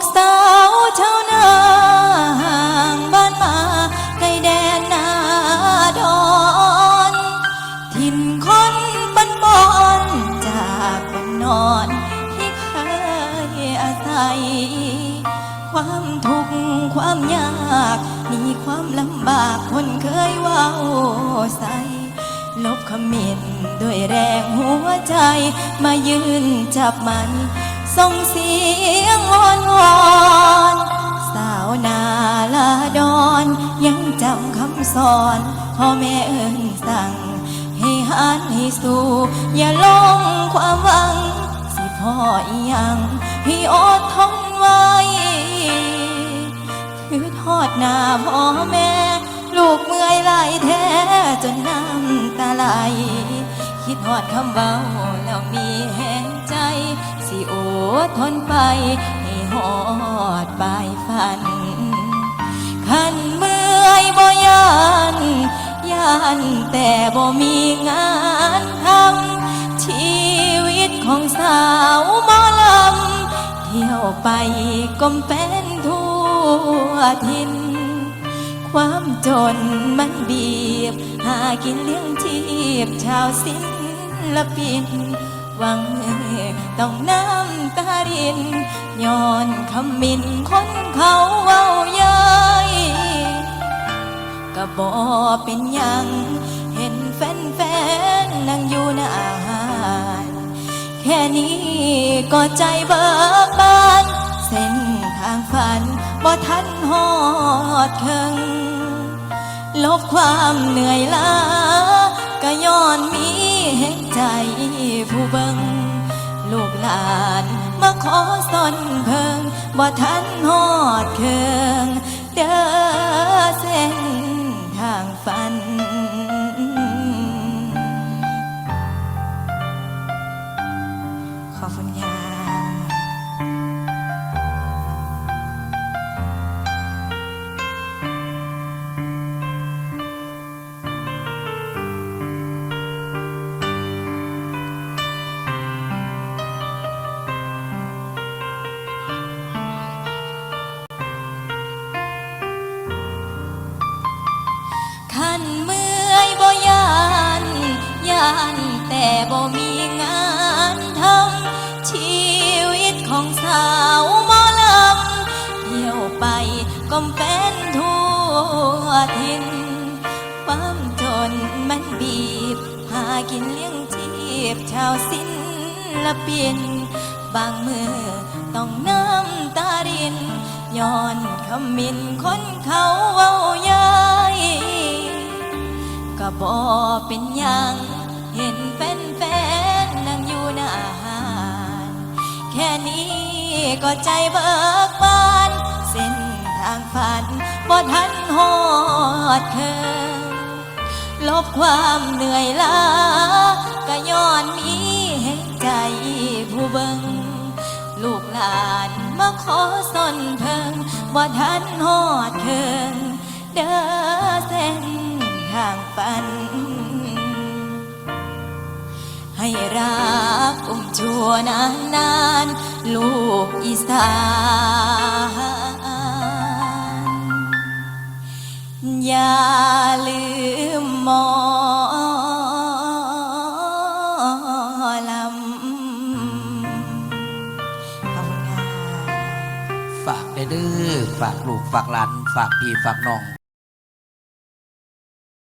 กสาวชาวนาห่างบ้านมาไกลแดนนาดอนถิ่นคนบ้านบอนจากบ้านนอนที่เคยอาศัย ความทุกข์ความยาก มีความลำบากคนเคยว้าใส่ลบคำมินด้วยแรงหัวใจมายืนจับมันส่งเสียงวอน สอนพ่อแม่เอิญสั่ง ให้หันให้สู้ อย่าลงความหวัง สิพ่ออีหยังให้อดทนไว้คือทอดหน้าพ่อแม่ ลูกเมื่อยไหลายแท้จนน้ำตาไหล คิดหอดคำเบาแล้วมีแหงใจ สิโอดทนไป ให้หอดไปานแต่บ่มีงานทำชีวิตของสาวหมอลำเที่ยวไปก้มเป็นทั่วทิน ความจนมันบีบ หากินเลี้ยงชีพชาวศิลปิน หวังต้องน้ำตารินย้อนคำมินคนเขาว้า บอเป็นยัง เห็นแฟนๆนั่งอยู่หน้าอาหารแค่นี้ก็ใจเบิกบาน เส้นทางฝันบ่ทันหอดเคิงลบความเหนื่อยล้าก็ย้อนมีแห่งใจผู้เบิงลูกหลานมาขอสอนเพิงบ่ทันหอดเคืองเด้อ ขอบคุณค่ะ ทินความจนมันบีบ หากินเลี้ยงชีพชาวศิละปิน บางมือต้องน้ำตารินย้อนคำมินคนเขาเว้าย้ายก็บอเป็นหยังเห็นแฟนๆนั่งอยู่หน้าอาหารแค่นี้ก็ใจเบิกบาน เส้นทางฝัน บ่ทันหอดเคิงลบความเหนื่อยล้าก็ย้อนมีแห่งใจผู้เบิงลูกหลานมาขอสนเพิงบ่ทันหอดเคิงเด้อเส้นทางฝัน ให้รักอุ้มชัวนานนานๆลูกอีสาน อย่าลืมมอลำขอบคุณค่ะ ฝากเด้อฝากลูกฝากหลาน ฝากพี่ฝากน้อง